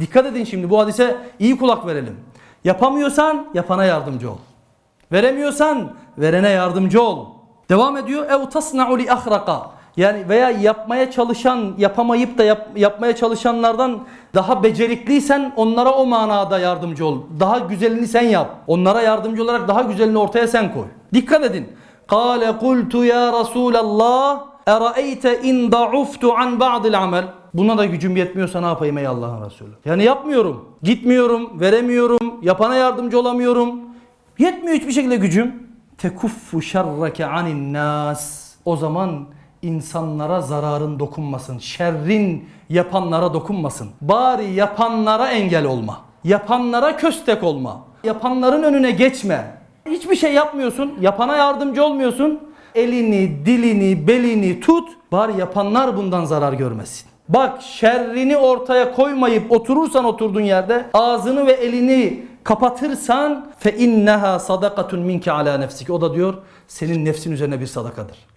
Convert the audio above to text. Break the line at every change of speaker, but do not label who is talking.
Dikkat edin şimdi bu hadise iyi kulak verelim. Yapamıyorsan yapana yardımcı ol. Veremiyorsan verene yardımcı ol. Devam ediyor. Ev tasna'u li ahraka. Yani veya yapmaya çalışan, yapamayıp da yap- yapmaya çalışanlardan daha becerikliysen onlara o manada yardımcı ol. Daha güzelini sen yap. Onlara yardımcı olarak daha güzelini ortaya sen koy. Dikkat edin. Kale kultu ya Resulallah eraeyte in da'uftu an ba'dil amel. Buna da gücüm yetmiyorsa ne yapayım ey Allah'ın Resulü? Yani yapmıyorum. Gitmiyorum, veremiyorum, yapana yardımcı olamıyorum. Yetmiyor hiçbir şekilde gücüm. Tekuffu şerreke anin nas. O zaman insanlara zararın dokunmasın. Şerrin yapanlara dokunmasın. Bari yapanlara engel olma. Yapanlara köstek olma. Yapanların önüne geçme. Hiçbir şey yapmıyorsun. Yapana yardımcı olmuyorsun. Elini, dilini, belini tut. Bari yapanlar bundan zarar görmesin. Bak şerrini ortaya koymayıp oturursan oturduğun yerde ağzını ve elini kapatırsan fe inneha sadakatun minke ala nefsik. O da diyor senin nefsin üzerine bir sadakadır.